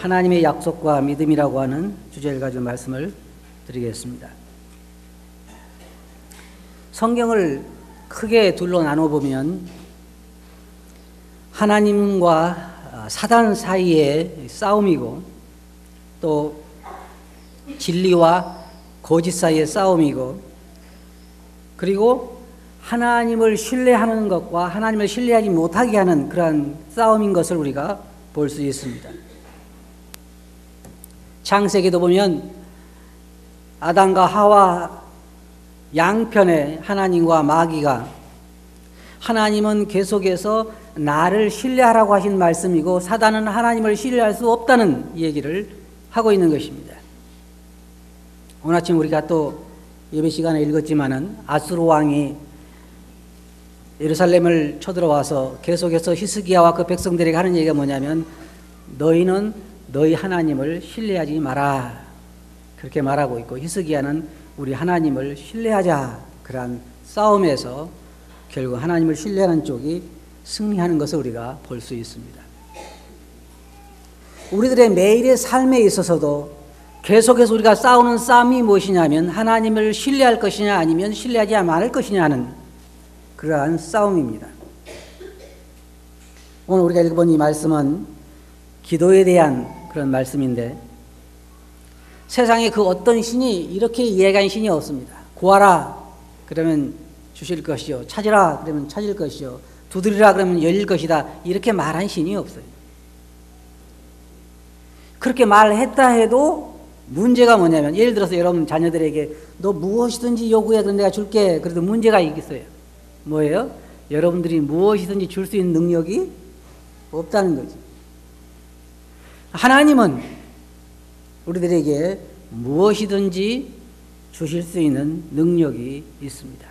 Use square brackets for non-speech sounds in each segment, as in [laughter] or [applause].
하나님의 약속과 믿음이라고 하는 주제를 가지고 말씀을 드리겠습니다. 성경을 크게 둘로 나눠 보면 하나님과 사단 사이의 싸움이고 또 진리와 거짓 사이의 싸움이고 그리고 하나님을 신뢰하는 것과 하나님을 신뢰하지 못하게 하는 그러한 싸움인 것을 우리가 볼 수 있습니다. 창세기도 보면 아담과 하와 양편에 하나님과 마귀가 하나님은 계속해서 나를 신뢰하라고 하신 말씀이고 사단은 하나님을 신뢰할 수 없다는 얘기를 하고 있는 것입니다. 오늘 아침 우리가 또 예배 시간에 읽었지만은 아수르 왕이 예루살렘을 쳐들어와서 계속해서 히스기야와 그 백성들에게 하는 얘기가 뭐냐면 너희는 너희 하나님을 신뢰하지 마라. 그렇게 말하고 있고 히스기야는 우리 하나님을 신뢰하자. 그러한 싸움에서 결국 하나님을 신뢰하는 쪽이 승리하는 것을 우리가 볼 수 있습니다. 우리들의 매일의 삶에 있어서도 계속해서 우리가 싸우는 싸움이 무엇이냐면 하나님을 신뢰할 것이냐 아니면 신뢰하지 않을 것이냐는 그러한 싸움입니다. 오늘 우리가 읽어본 이 말씀은 기도에 대한 그런 말씀인데 세상에 그 어떤 신이 이렇게 이해간 신이 없습니다. 구하라 그러면 주실 것이요. 찾으라 그러면 찾을 것이요. 두드리라 그러면 열릴 것이다. 이렇게 말한 신이 없어요. 그렇게 말했다 해도 문제가 뭐냐면 예를 들어서 여러분 자녀들에게 너 무엇이든지 요구해 그럼 내가 줄게. 그래도 문제가 있겠어요. 뭐예요? 여러분들이 무엇이든지 줄 수 있는 능력이 없다는 거지. 하나님은 우리들에게 무엇이든지 주실 수 있는 능력이 있습니다.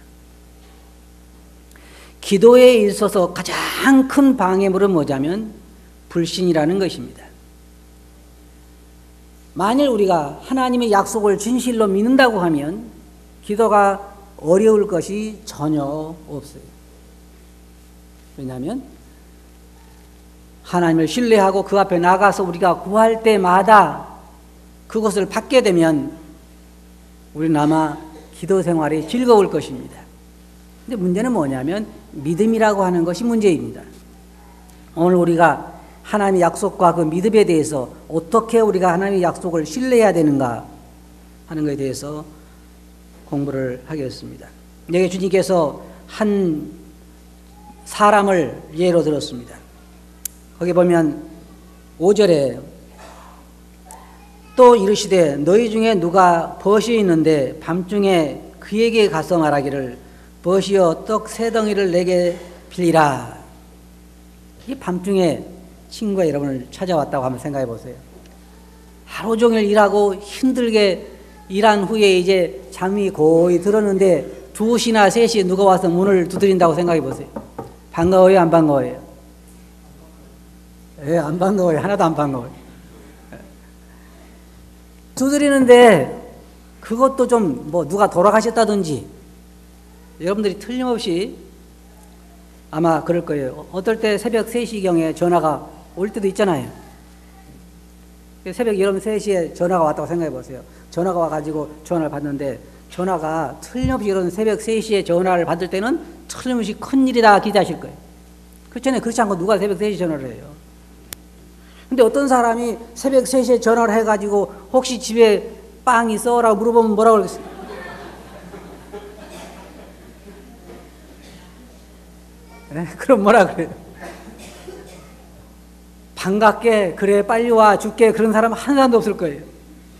기도에 있어서 가장 큰 방해물은 뭐냐면 불신이라는 것입니다. 만일 우리가 하나님의 약속을 진실로 믿는다고 하면 기도가 어려울 것이 전혀 없어요. 왜냐하면 하나님을 신뢰하고 그 앞에 나가서 우리가 구할 때마다 그것을 받게 되면 우리는 아마 기도 생활이 즐거울 것입니다. 근데 문제는 뭐냐면 믿음이라고 하는 것이 문제입니다. 오늘 우리가 하나님의 약속과 그 믿음에 대해서 어떻게 우리가 하나님의 약속을 신뢰해야 되는가 하는 것에 대해서 공부를 하겠습니다. 여기 주님께서 한 사람을 예로 들었습니다. 거기 보면 5절에 또 이르시되 너희 중에 누가 벗이 있는데 밤중에 그에게 가서 말하기를 벗이여 떡 세 덩이를 내게 빌리라. 이 밤중에 친구가 여러분을 찾아왔다고 한번 생각해 보세요. 하루 종일 일하고 힘들게 일한 후에 이제 잠이 고이 들었는데 2시나 3시에 누가 와서 문을 두드린다고 생각해 보세요. 반가워요, 안 반가워요? 예, 안 반가워요. 하나도 안 반가워요. 두드리는데 그것도 좀 뭐 누가 돌아가셨다든지 여러분들이 틀림없이 아마 그럴 거예요. 어떨 때 새벽 3시경에 전화가 올 때도 있잖아요. 새벽 여러분 3시에 전화가 왔다고 생각해 보세요. 전화가 와가지고 전화를 받는데 전화가 틀림없이 이런 새벽 3시에 전화를 받을 때는 틀림없이 큰일이다 기대하실 거예요. 그렇잖아요. 그렇지 않고 누가 새벽 3시 전화를 해요. 근데 어떤 사람이 새벽 3시에 전화를 해가지고 혹시 집에 빵 있어? 라고 물어보면 뭐라고 그러겠어요? [laughs] 네? 그럼 뭐라 그래요? 반갑게 그래 빨리 와 줄게 그런 사람 한 사람도 없을 거예요.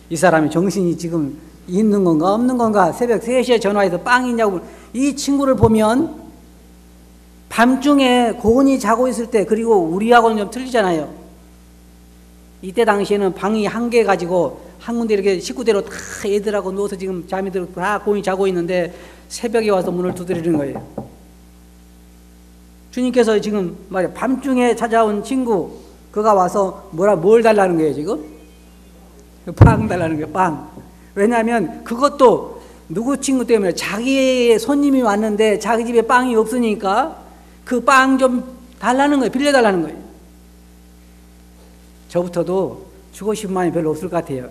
이 사람이 정신이 지금 있는 건가 없는 건가 새벽 3시에 전화해서 빵 있냐고 이 친구를 보면 밤중에 고은이 자고 있을 때 그리고 우리하고는 좀 틀리잖아요. 이때 당시에는 방이 한 개 가지고 한 군데 이렇게 식구대로 다 애들하고 누워서 지금 잠이 들고 다 고인이 자고 있는데 새벽에 와서 문을 두드리는 거예요. 주님께서 지금 말이야 밤중에 찾아온 친구 그가 와서 뭐라 뭘 달라는 거예요 지금? 빵 달라는 거예요 빵. 왜냐하면 그것도 누구 친구 때문에 자기의 손님이 왔는데 자기 집에 빵이 없으니까 그 빵 좀 달라는 거예요 빌려 달라는 거예요. 저부터도 주고 싶은 마음이 별로 없을 것 같아요.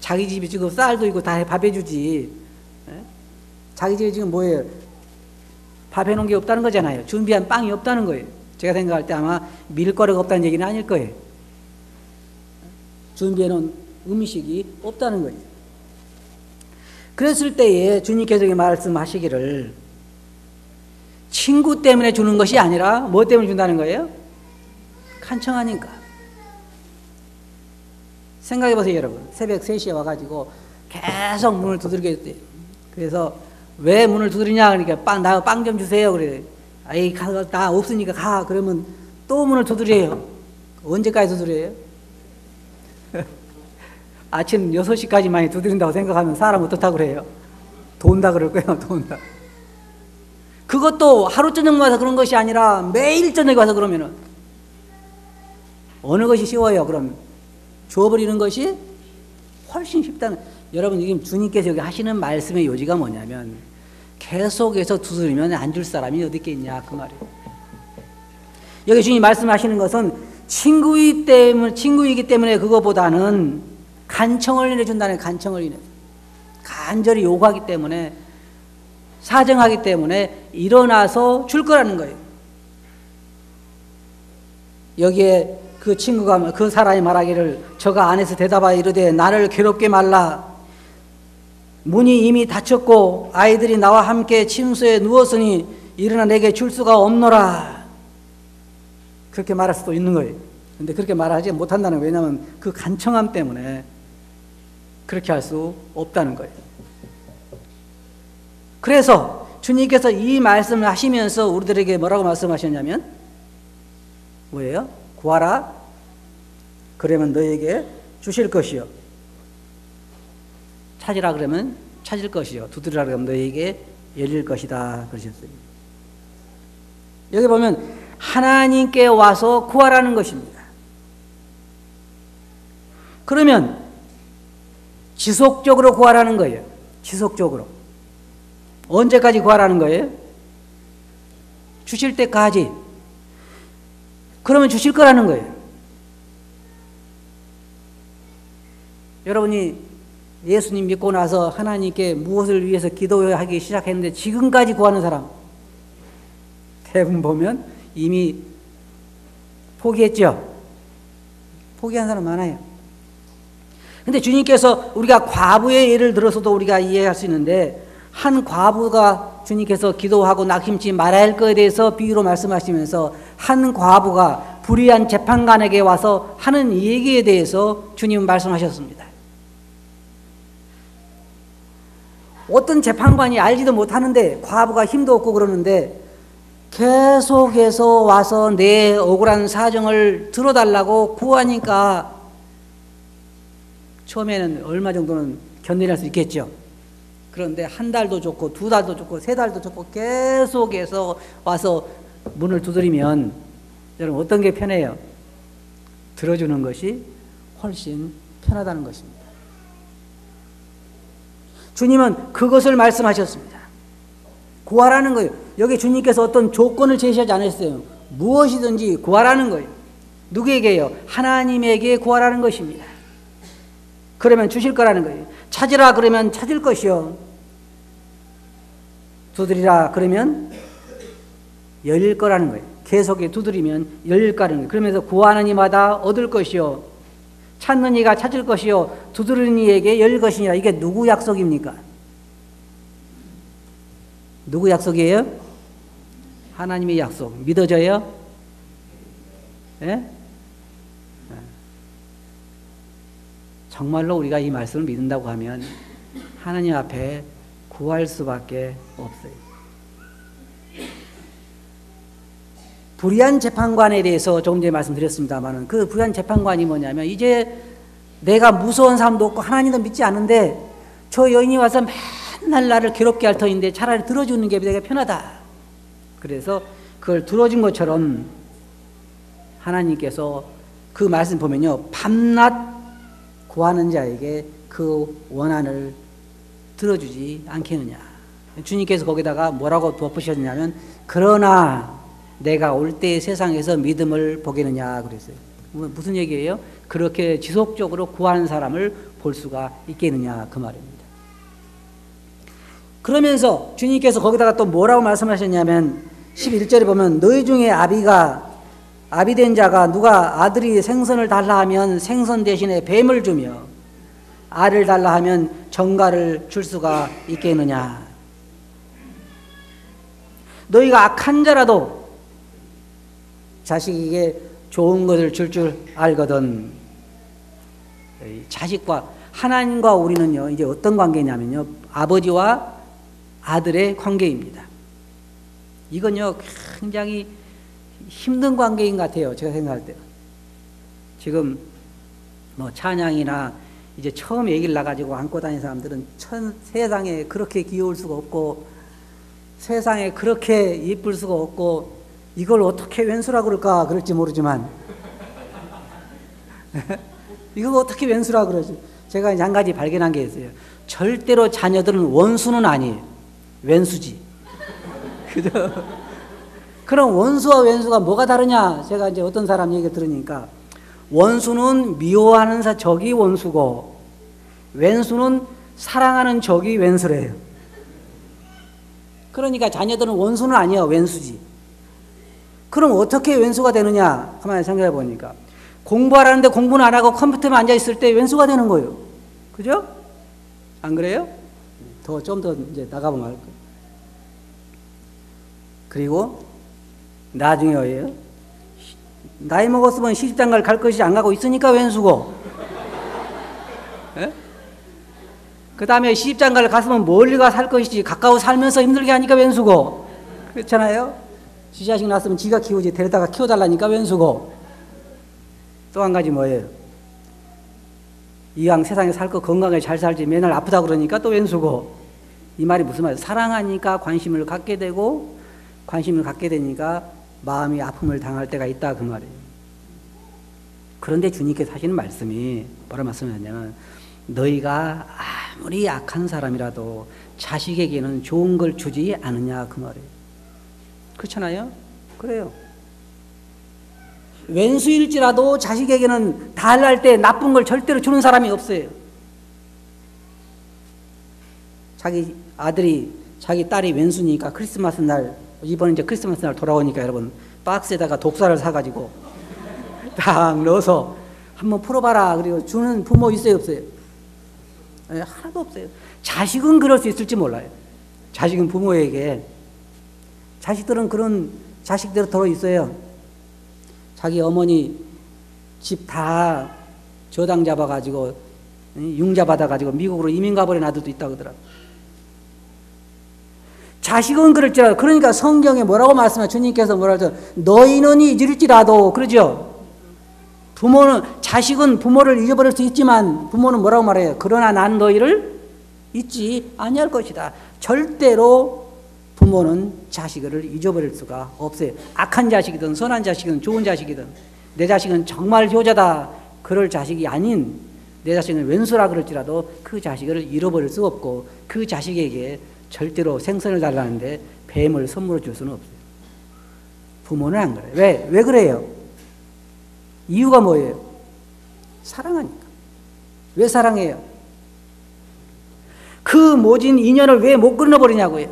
자기 집이 지금 쌀도 있고 다 밥 해주지. 예? 자기 집에 지금 뭐예요? 밥 해놓은 게 없다는 거잖아요. 준비한 빵이 없다는 거예요. 제가 생각할 때 아마 밀거리가 없다는 얘기는 아닐 거예요. 준비해놓은 음식이 없다는 거예요. 그랬을 때에 주님께서 말씀하시기를 친구 때문에 주는 것이 아니라 뭐 때문에 준다는 거예요? 간청하니까. 생각해 보세요, 여러분. 새벽 3시에 와가지고 계속 문을 두드리게 했대요. 그래서 왜 문을 두드리냐? 그러니까 빵, 나 빵 좀 주세요. 그래. 아이, 가, 나 없으니까 가. 그러면 또 문을 두드려요. 언제까지 두드려요? [laughs] 아침 6시까지만이 두드린다고 생각하면 사람 어떻다고 그래요? 돈다 그럴 거예요, [laughs] 돈다. 그것도 하루 저녁 와서 그런 것이 아니라 매일 저녁 와서 그러면은 어느 것이 쉬워요, 그럼? 줘버리는 것이 훨씬 쉽다는. 여러분, 지금 주님께서 여기 하시는 말씀의 요지가 뭐냐면 계속해서 두드리면 안 줄 사람이 어디 있겠냐, 그 말이에요. 여기 주님 말씀하시는 것은 친구이기 때문에, 친구이기 때문에 그거보다는 간청을 인해준다는 간청을 인해 간절히 요구하기 때문에 사정하기 때문에 일어나서 줄 거라는 거예요. 여기에 그 친구가 그 사람이 말하기를 저가 안에서 대답하여 이르되 나를 괴롭게 말라 문이 이미 닫혔고 아이들이 나와 함께 침수에 누웠으니 일어나 내게 줄 수가 없노라 그렇게 말할 수도 있는 거예요. 근데 그렇게 말하지 못한다는 거예요. 왜냐하면 그 간청함 때문에 그렇게 할 수 없다는 거예요. 그래서 주님께서 이 말씀을 하시면서 우리들에게 뭐라고 말씀하셨냐면 뭐예요? 구하라. 그러면 너에게 주실 것이요. 찾으라 그러면 찾을 것이요. 두드리라 그러면 너에게 열릴 것이다. 그러셨어요. 여기 보면 하나님께 와서 구하라는 것입니다. 그러면 지속적으로 구하라는 거예요. 지속적으로. 언제까지 구하라는 거예요? 주실 때까지. 그러면 주실 거라는 거예요. 여러분이 예수님 믿고 나서 하나님께 무엇을 위해서 기도하기 시작했는데 지금까지 구하는 사람 대부분 보면 이미 포기했죠. 포기한 사람 많아요. 근데 주님께서 우리가 과부의 예를 들어서도 우리가 이해할 수 있는데 한 과부가 주님께서 기도하고 낙심치 말아야 할 것에 대해서 비유로 말씀하시면서 한 과부가 불의한 재판관에게 와서 하는 얘기에 대해서 주님은 말씀하셨습니다. 어떤 재판관이 알지도 못하는데 과부가 힘도 없고 그러는데 계속해서 와서 내 억울한 사정을 들어달라고 구하니까 처음에는 얼마 정도는 견뎌낼 수 있겠죠. 그런데 한 달도 좋고 두 달도 좋고 세 달도 좋고 계속해서 와서 문을 두드리면 여러분 어떤 게 편해요? 들어주는 것이 훨씬 편하다는 것입니다. 주님은 그것을 말씀하셨습니다. 구하라는 거예요. 여기 주님께서 어떤 조건을 제시하지 않았어요. 무엇이든지 구하라는 거예요. 누구에게요? 하나님에게 구하라는 것입니다. 그러면 주실 거라는 거예요. 찾으라 그러면 찾을 것이요. 두드리라 그러면 열릴 거라는 거예요. 계속 두드리면 열릴 거라는 거예요. 그러면서 구하는 이마다 얻을 것이요. 찾는 이가 찾을 것이요. 두드리는 이에게 열릴 것이니라. 이게 누구 약속입니까? 누구 약속이에요? 하나님의 약속. 믿어져요? 예? 정말로 우리가 이 말씀을 믿는다고 하면 하나님 앞에 구할 수밖에 없어요. 불의한 재판관에 대해서 조금 전에 말씀드렸습니다만 그 불의한 재판관이 뭐냐면 이제 내가 무서운 사람도 없고 하나님도 믿지 않는데 저 여인이 와서 맨날 나를 괴롭게 할 터인데 차라리 들어주는 게 내가 편하다. 그래서 그걸 들어준 것처럼 하나님께서 그 말씀 보면요. 밤낮 구하는 자에게 그 원한을 들어주지 않겠느냐. 주님께서 거기다가 뭐라고 덮으셨냐면, 그러나 내가 올 때 세상에서 믿음을 보겠느냐 그랬어요. 뭐 무슨 얘기예요? 그렇게 지속적으로 구하는 사람을 볼 수가 있겠느냐 그 말입니다. 그러면서 주님께서 거기다가 또 뭐라고 말씀하셨냐면 11절에 보면 너희 중에 아비가 아비된 자가 누가 아들이 생선을 달라 하면 생선 대신에 뱀을 주며 알을 달라 하면 정가를 줄 수가 있겠느냐 너희가 악한 자라도 자식에게 좋은 것을 줄줄 알거든 자식과 하나님과 우리는요 이제 어떤 관계냐면요 아버지와 아들의 관계입니다. 이건요 굉장히 힘든 관계인 것 같아요. 제가 생각할 때. 지금 뭐 찬양이나 이제 처음 얘기를 나가지고 안고 다니는 사람들은 천, 세상에 그렇게 귀여울 수가 없고 세상에 그렇게 예쁠 수가 없고 이걸 어떻게 왼수라 그럴까 그럴지 모르지만 [laughs] 이거 어떻게 왼수라 그러지? 제가 한 가지 발견한 게 있어요. 절대로 자녀들은 원수는 아니에요. 왼수지. [laughs] 그죠? 그럼 원수와 왼수가 뭐가 다르냐? 제가 이제 어떤 사람 얘기 들으니까 원수는 미워하는 사 적이 원수고 왼수는 사랑하는 적이 왼수래요. 그러니까 자녀들은 원수는 아니야, 왼수지. 그럼 어떻게 왼수가 되느냐? 가만히 생각해 보니까 공부하라는데 공부는 안 하고 컴퓨터에 앉아 있을 때 왼수가 되는 거예요. 그죠? 안 그래요? 더 좀 더 이제 나가보면 알 거예요. 그리고 나중에 뭐예요? 나이 먹었으면 시집장가를 갈 것이 안 가고 있으니까 왼수고. 예? 그 다음에 시집장가를 갔으면 멀리 가 살 것이지 가까워 살면서 힘들게 하니까 왼수고. 그렇잖아요? 지 자식 낳았으면 지가 키우지 데려다가 키워달라니까 왼수고. 또 한 가지 뭐예요? 이왕 세상에 살 거 건강하게 잘 살지 맨날 아프다 그러니까 또 왼수고. 이 말이 무슨 말이에요? 사랑하니까 관심을 갖게 되고 관심을 갖게 되니까 마음이 아픔을 당할 때가 있다 그 말이에요. 그런데 주님께서 하시는 말씀이 뭐라 말씀하냐면 너희가 아무리 악한 사람이라도 자식에게는 좋은 걸 주지 않느냐 그 말이에요. 그렇잖아요? 그래요. 왼수일지라도 자식에게는 달랄 때 나쁜 걸 절대로 주는 사람이 없어요. 자기 아들이 자기 딸이 왼수니까 크리스마스 날 이번 이제 크리스마스 날 돌아오니까 여러분 박스에다가 독사를 사가지고 딱 넣어서 한번 풀어봐라 그리고 주는 부모 있어요 없어요? 네, 하나도 없어요. 자식은 그럴 수 있을지 몰라요. 자식은 부모에게 자식들은 그런 자식대로 들어 있어요. 자기 어머니 집 다 저당 잡아가지고 융자 받아가지고 미국으로 이민 가버린 아들도 있다고 하더라고. 자식은 그럴지라도 그러니까 성경에 뭐라고 말씀해 주님께서 뭐라고 너희는 잊을지라도 그러죠. 부모는 자식은 부모를 잊어버릴 수 있지만 부모는 뭐라고 말해요? 그러나 난 너희를 잊지 아니할 것이다. 절대로 부모는 자식을 잊어버릴 수가 없어요. 악한 자식이든 선한 자식이든 좋은 자식이든 내 자식은 정말 효자다. 그럴 자식이 아닌 내 자식은 왼수라 그럴지라도 그 자식을 잃어버릴 수 없고 그 자식에게 절대로 생선을 달라는데 뱀을 선물로 줄 수는 없어요. 부모는 안 그래요. 왜? 왜 그래요? 이유가 뭐예요? 사랑하니까. 왜 사랑해요? 그 모진 인연을 왜 못 끊어버리냐고요?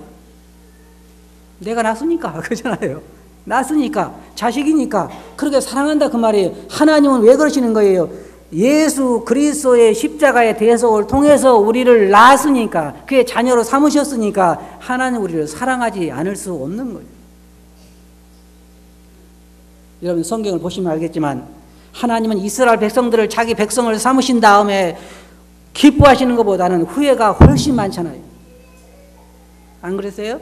내가 낳았으니까. [laughs] 그러잖아요. 낳았으니까. 자식이니까. 그렇게 사랑한다 그 말이에요. 하나님은 왜 그러시는 거예요? 예수 그리스도의 십자가의 대속을 통해서 우리를 낳았으니까 그의 자녀로 삼으셨으니까 하나님 우리를 사랑하지 않을 수 없는 거예요. 여러분 성경을 보시면 알겠지만 하나님은 이스라엘 백성들을 자기 백성을 삼으신 다음에 기뻐하시는 것보다는 후회가 훨씬 많잖아요. 안 그랬어요?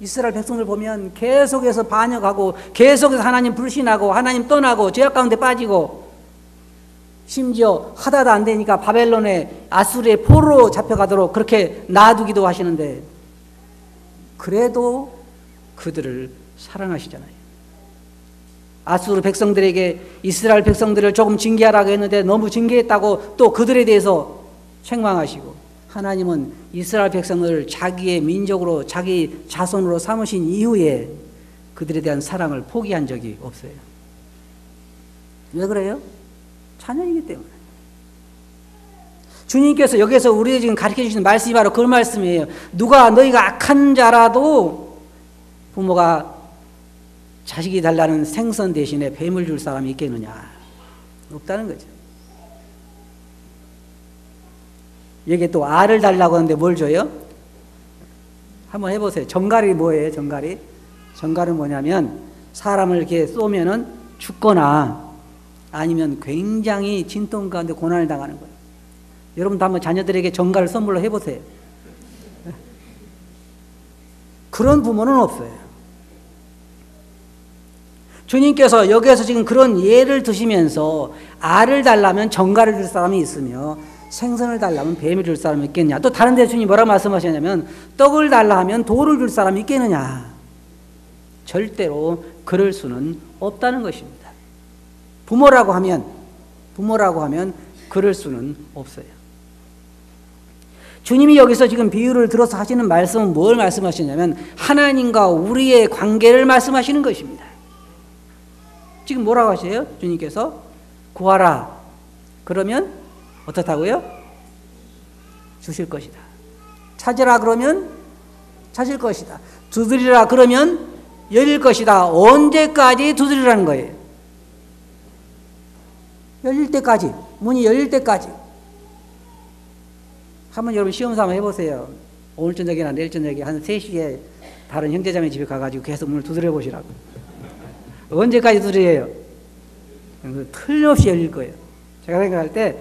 이스라엘 백성들 보면 계속해서 반역하고 계속해서 하나님 불신하고 하나님 떠나고 죄악 가운데 빠지고 심지어 하다도 안 되니까 바벨론의 아수르의 포로로 잡혀가도록 그렇게 놔두기도 하시는데 그래도 그들을 사랑하시잖아요. 아수르 백성들에게 이스라엘 백성들을 조금 징계하라고 했는데 너무 징계했다고 또 그들에 대해서 책망하시고 하나님은 이스라엘 백성을 자기의 민족으로 자기 자손으로 삼으신 이후에 그들에 대한 사랑을 포기한 적이 없어요. 왜 그래요? 자녀이기 때문에. 주님께서 여기서 우리에게 지금 가르쳐 주시는 말씀이 바로 그 말씀이에요. 누가 너희가 악한 자라도 부모가 자식이 달라는 생선 대신에 뱀을 줄 사람이 있겠느냐? 없다는 거죠. 여기 또 알을 달라고 하는데 뭘 줘요? 한번 해보세요. 정갈이 뭐예요? 정갈이? 정갈은 뭐냐면 사람을 이렇게 쏘면은 죽거나 아니면 굉장히 진통 가운데 고난을 당하는 거예요. 여러분도 한번 자녀들에게 정갈을 선물로 해보세요. 그런 부모는 없어요. 주님께서 여기에서 지금 그런 예를 드시면서 알을 달라면 정갈을 줄 사람이 있으며 생선을 달라면 뱀을 줄 사람이 있겠냐. 또 다른 데 주님 뭐라고 말씀하셨냐면 떡을 달라 하면 돌을 줄 사람이 있겠느냐. 절대로 그럴 수는 없다는 것입니다. 부모라고 하면 부모라고 하면 그럴 수는 없어요. 주님이 여기서 지금 비유를 들어서 하시는 말씀은 뭘 말씀하시냐면 하나님과 우리의 관계를 말씀하시는 것입니다. 지금 뭐라고 하세요? 주님께서 구하라. 그러면 어떻다고요? 주실 것이다. 찾으라 그러면 찾을 것이다. 두드리라 그러면 열릴 것이다. 언제까지 두드리라는 거예요? 열릴 때까지. 문이 열릴 때까지. 한번 여러분 시험 삼아 해보세요. 오늘 저녁이나 내일 저녁에 한 3시에 다른 형제자매 집에 가가지고 계속 문을 두드려 보시라고. 언제까지 두드려요? 틀림없이 열릴 거예요. 제가 생각할 때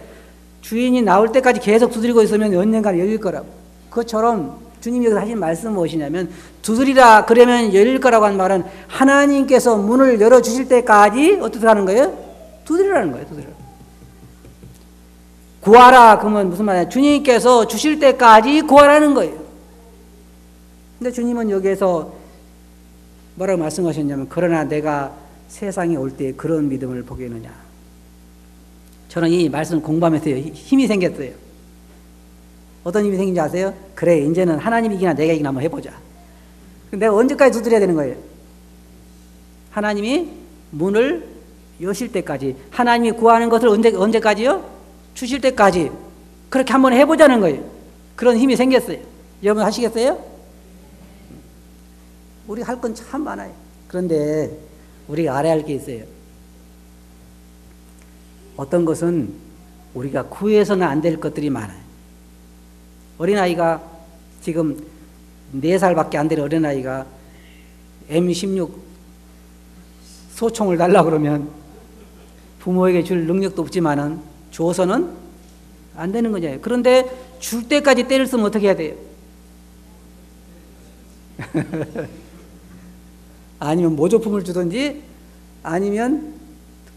주인이 나올 때까지 계속 두드리고 있으면 언젠가 열릴 거라고. 그것처럼 주님이 여기서 하신 말씀은 무엇이냐면 두드리라 그러면 열릴 거라고 한 말은 하나님께서 문을 열어주실 때까지 어떻게 하는 거예요? 두드리라는 거예요. 두드리라. 구하라 그러면 무슨 말이야? 주님께서 주실 때까지 구하라는 거예요. 근데 주님은 여기에서 뭐라고 말씀하셨냐면 그러나 내가 세상에 올 때 그런 믿음을 보겠느냐. 저는 이 말씀 공부하면서 힘이 생겼어요. 어떤 힘이 생긴지 아세요? 그래, 이제는 하나님 이기나 내가 이기나 한번 해보자. 내가 언제까지 두드려야 되는 거예요? 하나님이 문을 여실 때까지. 하나님이 구하는 것을 언제, 언제까지요? 주실 때까지. 그렇게 한번 해보자는 거예요. 그런 힘이 생겼어요. 여러분 하시겠어요? 우리 할 건 참 많아요. 그런데 우리가 알아야 할 게 있어요. 어떤 것은 우리가 구해서는 안 될 것들이 많아요. 어린아이가 지금 4살밖에 안 될 어린아이가 M16 소총을 달라 그러면 부모에게 줄 능력도 없지만은 줘서는 안 되는 거잖아요. 그런데 줄 때까지 때를 쓰면 어떻게 해야 돼요? [laughs] 아니면 모조품을 주든지 아니면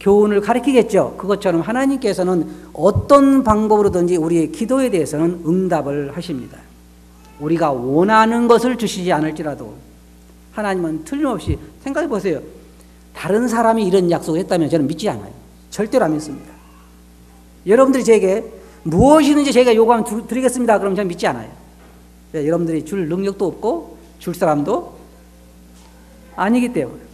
교훈을 가르치겠죠. 그것처럼 하나님께서는 어떤 방법으로든지 우리의 기도에 대해서는 응답을 하십니다. 우리가 원하는 것을 주시지 않을지라도 하나님은 틀림없이 생각해 보세요. 다른 사람이 이런 약속을 했다면 저는 믿지 않아요. 절대로 안 믿습니다. 여러분들이 제게 무엇이든지 제가 요구하면 드리겠습니다. 그럼 저는 믿지 않아요. 네, 여러분들이 줄 능력도 없고 줄 사람도 아니기 때문에.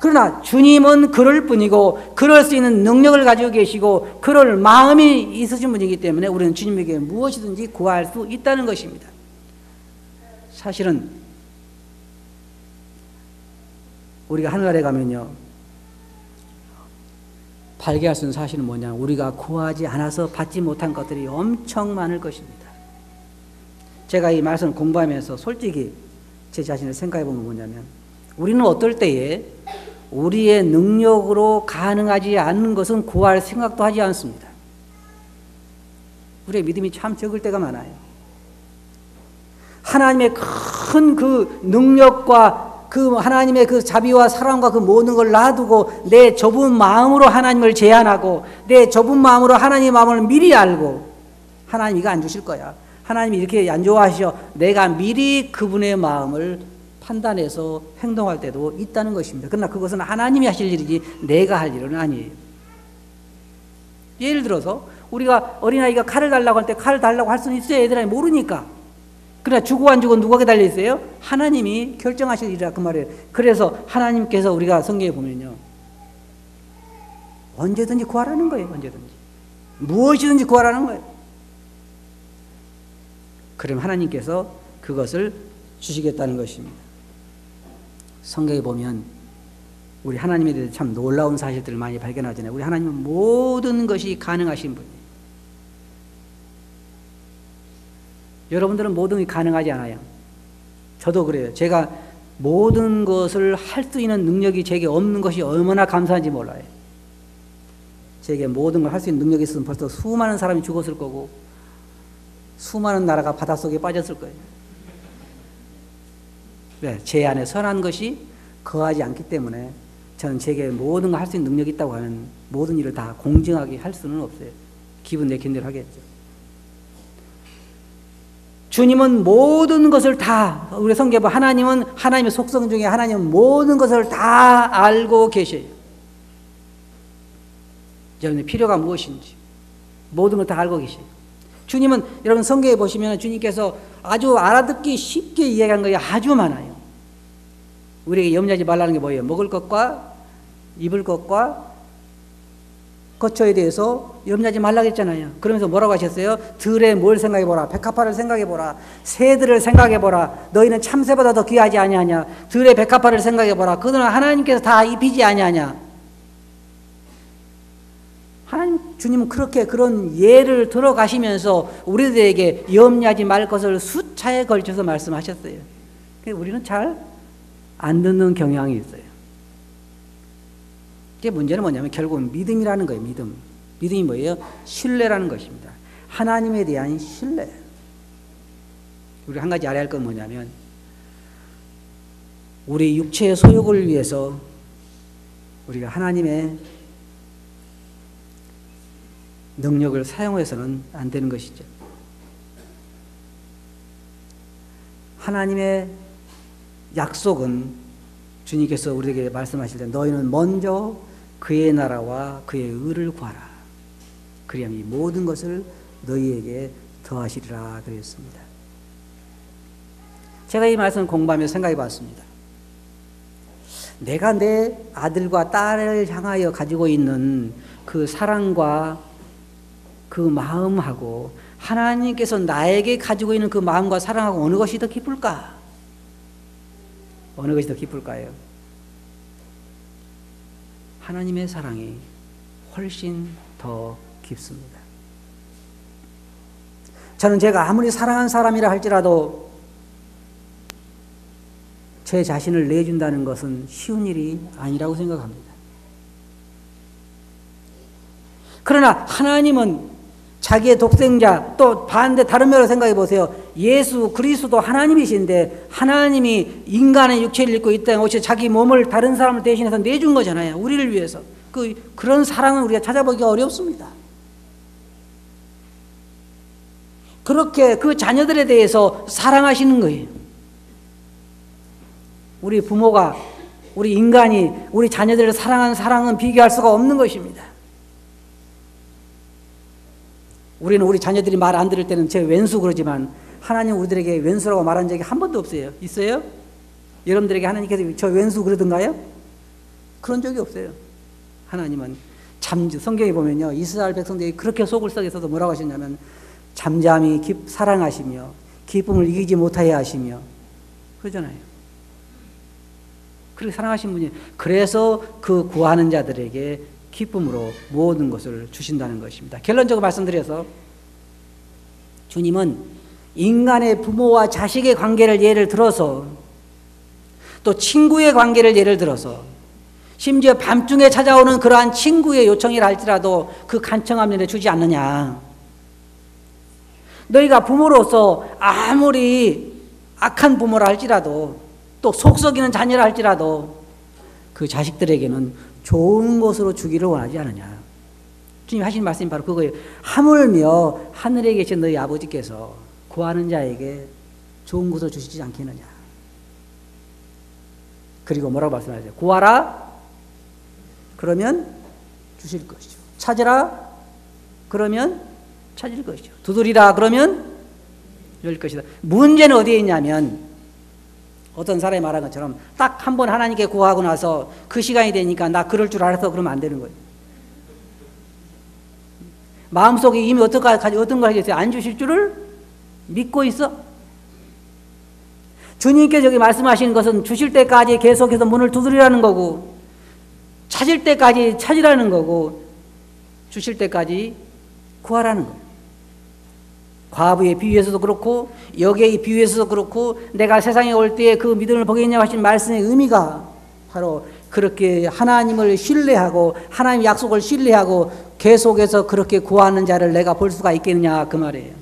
그러나 주님은 그럴 뿐이고 그럴 수 있는 능력을 가지고 계시고 그럴 마음이 있으신 분이기 때문에 우리는 주님에게 무엇이든지 구할 수 있다는 것입니다. 사실은 우리가 하늘나라에 가면요 발견할 수 있는 사실은 뭐냐 우리가 구하지 않아서 받지 못한 것들이 엄청 많을 것입니다. 제가 이 말씀 공부하면서 솔직히 제 자신을 생각해 보면 뭐냐면 우리는 어떨 때에 우리의 능력으로 가능하지 않는 것은 구할 생각도 하지 않습니다. 우리의 믿음이 참 적을 때가 많아요. 하나님의 큰 그 능력과 그 하나님의 그 자비와 사랑과 그 모든 걸 놔두고 내 좁은 마음으로 하나님을 제한하고 내 좁은 마음으로 하나님의 마음을 미리 알고 하나님 이거 안 주실 거야. 하나님이 이렇게 안 좋아하셔. 내가 미리 그분의 마음을 판단해서 행동할 때도 있다는 것입니다. 그러나 그것은 하나님이 하실 일이지 내가 할 일은 아니에요. 예를 들어서 우리가 어린아이가 칼을 달라고 할 때 칼을 달라고 할 수는 있어요. 애들이 모르니까. 그러나 주고 안 주고 누구에게 달려 있어요? 하나님이 결정하실 일이라 그 말이에요. 그래서 하나님께서 우리가 성경에 보면요. 언제든지 구하라는 거예요. 언제든지. 무엇이든지 구하라는 거예요. 그럼 하나님께서 그것을 주시겠다는 것입니다. 성경에 보면 우리 하나님에 대해서 참 놀라운 사실들을 많이 발견하잖아요. 우리 하나님은 모든 것이 가능하신 분이에요. 여러분들은 모든 게 가능하지 않아요. 저도 그래요. 제가 모든 것을 할 수 있는 능력이 제게 없는 것이 얼마나 감사한지 몰라요. 제게 모든 걸 할 수 있는 능력이 있으면 벌써 수많은 사람이 죽었을 거고, 수많은 나라가 바닷속에 빠졌을 거예요. 네, 제 안에 선한 것이 거하지 않기 때문에 저는 제게 모든 걸 할 수 있는 능력이 있다고 하면 모든 일을 다 공정하게 할 수는 없어요. 기분 내킨 대로 하겠죠. 주님은 모든 것을 다 우리 성경에 하나님은 하나님의 속성 중에 하나님은 모든 것을 다 알고 계셔요. 여러분의 필요가 무엇인지 모든 걸 다 알고 계셔요. 주님은 여러분 성경에 보시면 주님께서 아주 알아듣기 쉽게 이야기한 것이 아주 많아요. 우리에게 염려하지 말라는 게 뭐예요? 먹을 것과 입을 것과 거처에 대해서 염려하지 말라고 했잖아요. 그러면서 뭐라고 하셨어요? 들에 뭘 생각해 보라. 백합화를 생각해 보라. 새들을 생각해 보라. 너희는 참새보다 더 귀하지 아니하냐. 들의 백합화를 생각해 보라. 그들은 하나님께서 다 입히지 아니하냐. 하나님 주님은 그렇게 그런 예를 들어가시면서 우리들에게 염려하지 말 것을 수차에 걸쳐서 말씀하셨어요. 우리는 잘 안 듣는 경향이 있어요. 이제 문제는 뭐냐면 결국은 믿음이라는 거예요. 믿음. 믿음이 뭐예요? 신뢰라는 것입니다. 하나님에 대한 신뢰. 우리 한 가지 알아야 할 건 뭐냐면 우리 육체의 소욕을 위해서 우리가 하나님의 능력을 사용해서는 안 되는 것이죠. 하나님의 약속은 주님께서 우리에게 말씀하실 때 너희는 먼저 그의 나라와 그의 의를 구하라. 그리하면 이 모든 것을 너희에게 더하시리라 그랬습니다. 제가 이 말씀을 공부하며 생각해 봤습니다. 내가 내 아들과 딸을 향하여 가지고 있는 그 사랑과 그 마음하고 하나님께서 나에게 가지고 있는 그 마음과 사랑하고 어느 것이 더 기쁠까? 어느 것이 더 기쁠까요? 하나님의 사랑이 훨씬 더 깊습니다. 저는 제가 아무리 사랑한 사람이라 할지라도 제 자신을 내준다는 것은 쉬운 일이 아니라고 생각합니다. 그러나 하나님은 자기의 독생자 또 반대 다른 면으로 생각해 보세요. 예수 그리스도 하나님이신데 하나님이 인간의 육체를 입고 이 땅에 오셔 자기 몸을 다른 사람을 대신해서 내준 거잖아요. 우리를 위해서. 그 그런 사랑은 우리가 찾아보기가 어렵습니다. 그렇게 그 자녀들에 대해서 사랑하시는 거예요. 우리 부모가 우리 인간이 우리 자녀들을 사랑하는 사랑은 비교할 수가 없는 것입니다. 우리는 우리 자녀들이 말 안 들을 때는 제 왼수 그러지만 하나님 우리들에게 왼수라고 말한 적이 한 번도 없어요. 있어요? 여러분들에게 하나님께서 저 왼수 그러던가요? 그런 적이 없어요. 하나님은 잠 성경에 보면요 이스라엘 백성들이 그렇게 속을 썩에서도 뭐라고 하셨냐면 잠잠히 기, 사랑하시며 기쁨을 이기지 못하게 하시며 그러잖아요. 그렇게 사랑하신 분이 그래서 그 구하는 자들에게 기쁨으로 모든 것을 주신다는 것입니다. 결론적으로 말씀드려서 주님은 인간의 부모와 자식의 관계를 예를 들어서 또 친구의 관계를 예를 들어서 심지어 밤중에 찾아오는 그러한 친구의 요청이라 할지라도 그 간청함을 주지 않느냐. 너희가 부모로서 아무리 악한 부모라 할지라도 또 속썩이는 자녀라 할지라도 그 자식들에게는 좋은 것으로 주기를 원하지 않느냐. 주님 하신 말씀이 바로 그거예요. 하물며 하늘에 계신 너희 아버지께서 구하는 자에게 좋은 것을 주시지 않겠느냐. 그리고 뭐라고 말씀하세요? 구하라. 그러면 주실 것이죠. 찾으라. 그러면 찾을 것이죠. 두드리라. 그러면 열 것이다. 문제는 어디에 있냐면 어떤 사람이 말한 것처럼 딱 한 번 하나님께 구하고 나서 그 시간이 되니까 나 그럴 줄 알아서 그러면 안 되는 거예요. 마음속에 이미 가지고 어떤 걸 하겠어요? 안 주실 줄을 믿고 있어. 주님께 저기 말씀하시는 것은 주실 때까지 계속해서 문을 두드리라는 거고 찾을 때까지 찾으라는 거고 주실 때까지 구하라는 거예요. 과부의 비유에서도 그렇고 여기의 비유에서도 그렇고 내가 세상에 올 때에 그 믿음을 보겠냐고 하신 말씀의 의미가 바로 그렇게 하나님을 신뢰하고 하나님 약속을 신뢰하고 계속해서 그렇게 구하는 자를 내가 볼 수가 있겠느냐 그 말이에요.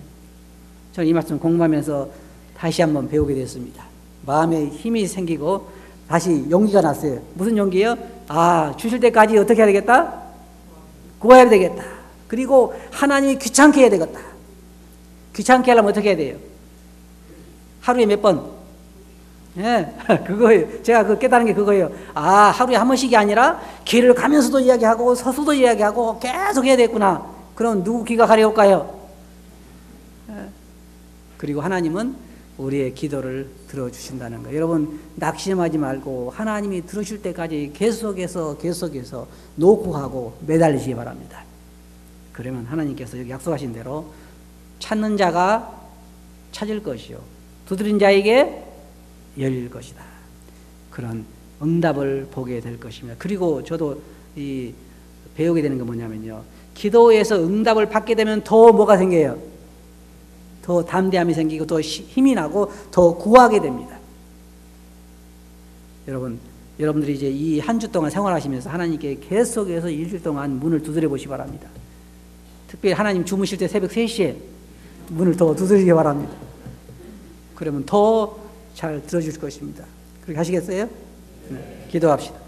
저는 이 말씀 공부하면서 다시 한번 배우게 됐습니다. 마음에 힘이 생기고 다시 용기가 났어요. 무슨 용기요? 아 주실 때까지 어떻게 해야 되겠다? 구해야 되겠다. 그리고 하나님이 귀찮게 해야 되겠다. 귀찮게 하려면 어떻게 해야 돼요? 하루에 몇 번? 예, [laughs] 그거예요. 제가 그 깨달은 게 그거예요. 아, 하루에 한 번씩이 아니라 길을 가면서도 이야기하고 서서도 이야기하고 계속 해야 되겠구나. 그럼 누구 귀가 가려울까요? 예. 그리고 하나님은 우리의 기도를 들어주신다는 거예요. 여러분, 낙심하지 말고 하나님이 들으실 때까지 계속해서 계속해서 노구하고 매달리시기 바랍니다. 그러면 하나님께서 여기 약속하신 대로 찾는 자가 찾을 것이요. 두드린 자에게 열릴 것이다. 그런 응답을 보게 될 것입니다. 그리고 저도 이 배우게 되는 게 뭐냐면요. 기도에서 응답을 받게 되면 더 뭐가 생겨요? 더 담대함이 생기고 더 힘이 나고 더 구하게 됩니다. 여러분, 여러분들이 이제 이 한 주 동안 생활하시면서 하나님께 계속해서 일주일 동안 문을 두드려 보시 바랍니다. 특별히 하나님 주무실 때 새벽 3시에 문을 더 두드리기 바랍니다. 그러면 더 잘 들어줄 것입니다. 그렇게 하시겠어요? 네, 기도합시다.